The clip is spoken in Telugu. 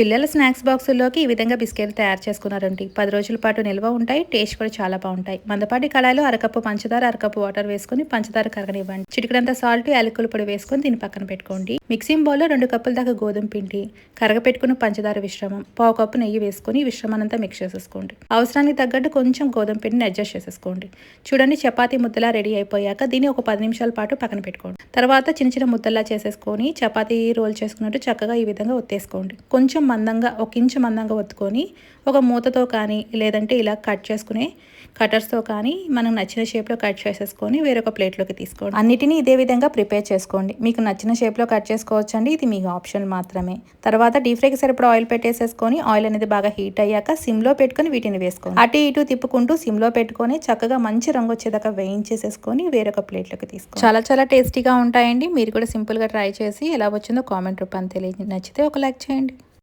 పిల్లల స్నాక్స్ బాక్సుల్లోకి ఈ విధంగా బిస్కెట్లు తయారు చేసుకున్నారండి. పది రోజుల పాటు నిల్వ ఉంటాయి టేస్ట్ కూడా చాలా బాగుంటాయి. మందపాటి కళాయిలో అరకప్పు పంచదార అరకప్పు వాటర్ వేసుకొని పంచదార కరగనివ్వండి. చిటికడంత సాల్ట్ యాలకుల పొడి వేసుకొని దీన్ని పక్కన పెట్టుకోండి. మిక్సింగ్ బౌల్లో రెండు కప్పుల దాకా గోధుమ పిండి కరగపెట్టుకున్న పంచదార విశ్రమం పావు కప్పు నెయ్యి వేసుకొని విశ్రమానంతా మిక్స్ చేసేసుకోండి. అవసరానికి తగ్గట్టు కొంచెం గోధుమ పిండిని అడ్జస్ట్ చేసేసుకోండి. చూడండి చపాతీ ముద్దలా రెడీ అయిపోయాక దీన్ని ఒక పది నిమిషాల పాటు పక్కన పెట్టుకోండి. తర్వాత చిన్న చిన్న ముద్దలా చేసేసుకొని చపాతీ రోల్ చేసుకున్నట్టు చక్కగా ఈ విధంగా ఒత్తేసుకోండి. కొంచెం మందంగా ఒక ఇంచు మందంగా ఒత్తుకొని ఒక మూతతో కానీ లేదంటే ఇలా కట్ చేసుకునే కటర్స్తో కానీ మనం నచ్చిన షేప్లో కట్ చేసేసుకొని వేరొక ప్లేట్లోకి తీసుకోండి అన్నిటినీ ఇదే విధంగా ప్రిపేర్ చేసుకోండి. మీకు నచ్చిన షేప్లో కట్ చేసుకోవచ్చండి. ఇది మీకు ఆప్షన్ మాత్రమే. తర్వాత డీప్ ఫ్రైకి సరిపడా ఆయిల్ పెట్టేసేసుకొని ఆయిల్ అనేది బాగా హీట్ అయ్యాక సిమ్లో పెట్టుకొని వీటిని వేసుకోండి. అటు ఇటు తిప్పుకుంటూ సిమ్లో పెట్టుకొని చక్కగా మంచి రంగు వచ్చేదాకా వేయించేసేసుకొని వేరొక ప్లేట్లోకి తీసుకోండి. చాలా చాలా టేస్టీగా ఉంటాయండి. మీరు కూడా సింపుల్గా ట్రై చేసి ఎలా వచ్చిందో కామెంట్ రూపాన్ని తెలియదు నచ్చితే ఒక లైక్ చేయండి.